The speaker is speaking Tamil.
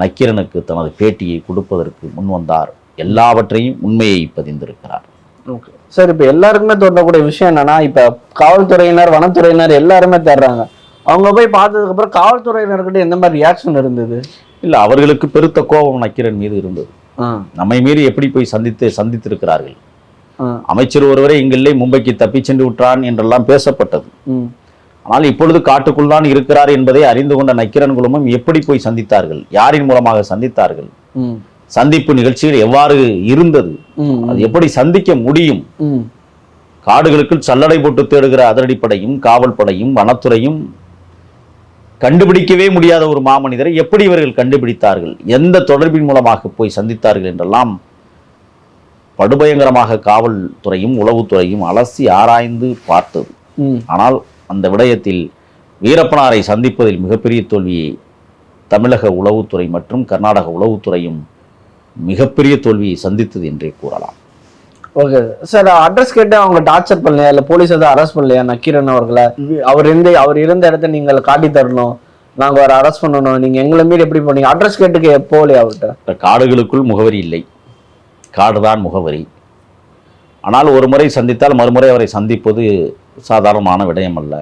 நக்கீரனுக்கு தனது பேட்டியை கொடுப்பதற்கு முன்வந்தார் எல்லாவற்றையும் உண்மையை பதிந்திருக்கிறார். ஓகே சார் இப்போ எல்லாருக்குமே தோன்றக்கூடிய விஷயம் என்னன்னா இப்போ காவல்துறையினர் வனத்துறையினர் எல்லாருமே தேடுறாங்க. அவங்க போய் பார்த்ததுக்கு அப்புறம் காவல்துறையினர்கிட்ட எந்த மாதிரி ரியாக்ஷன் இருந்தது? இல்லை அவர்களுக்கு பெருத்த கோபம் நக்கீரன் மீது இருந்தது. நம்மை மீறி எப்படி போய் சந்தித்து சந்தித்திருக்கிறார்கள்? அமைச்சர் ஒருவரை இங்கில்லை மும்பைக்கு தப்பிச் சென்று விட்டான் என்றெல்லாம் பேசப்பட்டது. ஆனால் இப்பொழுது காட்டுக்குள் தான் இருக்கிறார் என்பதை அறிந்து கொண்ட நக்கிரன் குழுமம் எப்படி போய் சந்தித்தார்கள்? யாரின் மூலமாக சந்தித்தார்கள்? சந்திப்பு நிகழ்ச்சிகள் எவ்வாறு இருந்தது? அது எப்படி சந்திக்க முடியும்? காடுகளுக்குள் சல்லடை போட்டு தேடுகிற அதிரடிப்படையும் காவல் படையும் வனத்துறையும் கண்டுபிடிக்கவே முடியாத ஒரு மாமனிதரை எப்படி இவர்கள் கண்டுபிடித்தார்கள்? எந்த தொடர்பின் மூலமாக போய் சந்தித்தார்கள் என்றெல்லாம் படுபயங்கரமாக காவல்துறையும் உளவுத்துறையும் அலசி ஆராய்ந்து பார்த்தது. ஆனால் அந்த விடயத்தில் வீரப்பனாரை சந்திப்பதில் மிகப்பெரிய தோல்வியை தமிழக உளவுத்துறை மற்றும் கர்நாடக உளவுத்துறையும் மிகப்பெரிய தோல்வியை சந்தித்தது என்றே கூறலாம். ஓகே. சார் அட்ரஸ் கேட்டு அவங்க டார்ச்சர் பண்ணலையா? இல்லை போலீஸ் எதுவும் அரெஸ்ட் பண்ணலையா? நக்கீரன் அவர்களை? அவர் இருந்த அவர் இருந்த இடத்த நீங்கள் காட்டி தரணும். நாங்க அவரை அரெஸ்ட் பண்ணணும். நீங்க எங்களை மீறி எப்படி பண்ணீங்க அட்ரஸ் கேட்டுக்கு போகலையா அவர்கிட்ட? காடுகளுக்குள் முகவரி இல்லை. காடுதான் முகவரி. ஆனால் ஒரு முறை சந்தித்தால் மறுமுறை அவரை சந்திப்பது சாதாரணமான விடயம் அல்ல